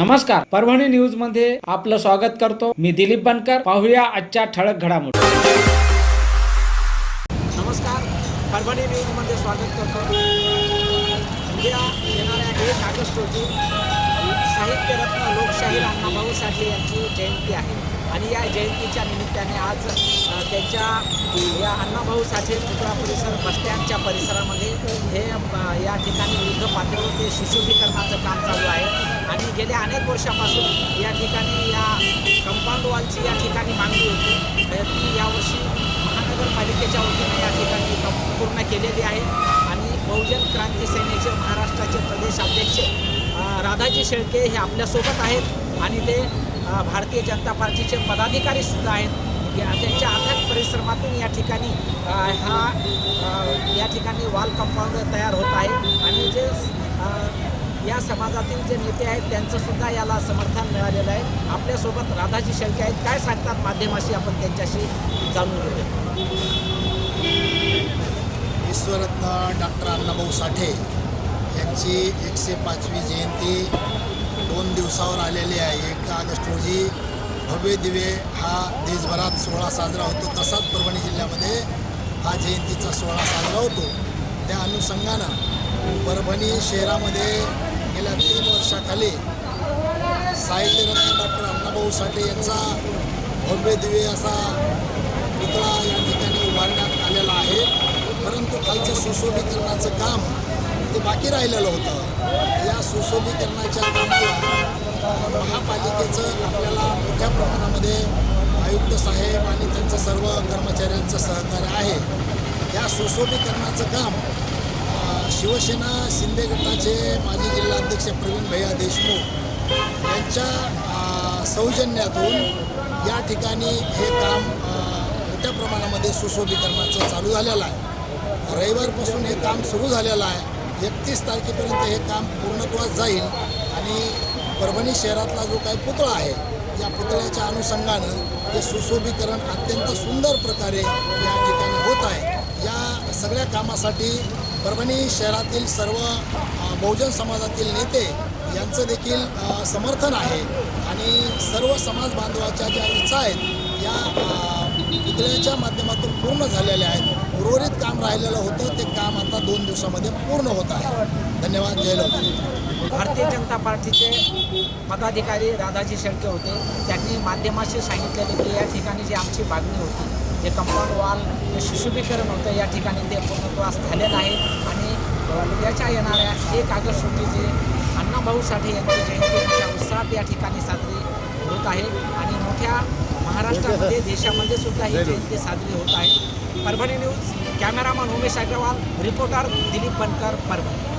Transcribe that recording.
नमस्कार परभणी न्यूजमध्ये आपलं स्वागत करतो. मी दिलीप बनकर. पाहूया आजच्या ठळक घडामोडी. नमस्कार परभणी न्यूजमध्ये स्वागत करतो. उद्या येणाऱ्या एक ऑगस्ट रोजी साहित्यरत्न लोकशाहीर अण्णाभाऊ साठे यांची जयंती आहे. आणि या जयंतीच्या निमित्ताने आज त्यांच्या या अण्णाभाऊ साठे पुतळा परिसर बसस्टँडच्या परिसरामध्ये हे या ठिकाणी विविध पातळीवर ते सुशोभीकरणाचं काम चालू आहे. आणि गेल्या अनेक वर्षापासून या ठिकाणी या कंपाऊंड वॉलची या ठिकाणी मागणी होती. ती यावर्षी महानगरपालिकेच्या वतीने या ठिकाणी पूर्ण केलेली आहे. आणि बहुजन क्रांती सेनेचे महाराष्ट्राचे प्रदेश अध्यक्ष राधाजी शेळके हे आपल्यासोबत आहेत. आणि ते भारतीय जनता पार्टीचे पदाधिकारी सुद्धा आहेत. त्यांच्या अथक परिश्रमातून या ठिकाणी हा या ठिकाणी वॉल कंपाऊंड तयार होत आहे. आणि जे या समाजातील जे नेते आहेत त्यांचं सुद्धा याला समर्थन मिळालेलं आहे. आपल्यासोबत राधाजी शेळके आहेत. काय सांगतात माध्यमाशी आपण त्यांच्याशी जाणून घेऊया. विश्वरत्न डॉक्टर अण्णाभाऊ साठे यांची एकशे पाचवी जयंती दोन दिवसावर आलेली आहे. एक ऑगस्ट रोजी भव्य दिवे हा देशभरात सोहळा साजरा होतो. तसाच परभणी जिल्ह्यामध्ये हा जयंतीचा सोहळा साजरा होतो. त्या अनुषंगानं परभणी शहरामध्ये गेल्या तीन वर्षाखाली साहित्यरत्न डॉक्टर अण्णाभाऊ साठे यांचा भव्य दिवे असा पुतळा या ठिकाणी उभारण्यात आलेला आहे. परंतु खालचं सुशोभीकरणाचं काम ते बाकी राहिलेलं होतं. या सुशोभीकरणाच्या कामाला महापालिकेचं आपल्याला मोठ्या प्रमाणामध्ये आयुक्त साहेब आणि त्यांचं सर्व कर्मचाऱ्यांचं सहकार्य आहे. या सुशोभीकरणाचं काम शिवसेना शिंदे गटाचे माजी जिल्हाध्यक्ष प्रवीण भैया देशमुख यांच्या सौजन्यातून या ठिकाणी हे काम मोठ्या प्रमाणामध्ये सुशोभीकरणाचं चालू झालेलं आहे. रविवारपासून हे काम सुरू झालेलं आहे. एकतीस तारखेपर्यंत हे काम पूर्णत्वास जाईल आणि परभणी शहरातला जो काही पुतळा आहे या पुतळ्याच्या अनुषंगानं हे सुशोभीकरण अत्यंत सुंदर प्रकारे या ठिकाणी होत आहे. या सगळ्या कामासाठी परभणी शहरातील सर्व बहुजन समाजातील नेते यांचं देखील समर्थन आहे. आणि सर्व समाज बांधवाच्या ज्या इच्छा आहेत या अ, पुतळ्याच्या माध्यमातून पूर्ण झालेल्या आहेत. उर्वरित काम राहिलेलं होतं ते काम आता दोन दिवसामध्ये पूर्ण होत आहे. धन्यवाद. जय लोक. भारतीय जनता पार्टीचे पदाधिकारी राधाजी शेळके होते. त्यांनी माध्यमाशी सांगितलेले की या ठिकाणी जी आमची मागणी होती जे कंपाऊंड वॉल जे सुशोभीकरण होतं या ठिकाणी ते पूर्णत्वास झालेलं आहे आणि उद्याच्या येणाऱ्या एक ऑगस्ट रोजी अण्णाभाऊ साठे यांची जयंती मोठ्या उत्साहात या ठिकाणी साजरी होत आहे. आणि मोठ्या महाराष्ट्रामध्ये देशामध्ये सुद्धा ही जयंती साजरी होत आहे. Parbhani news cameraman Umesh Agrawal reporter Dilip Bankar Parbhani.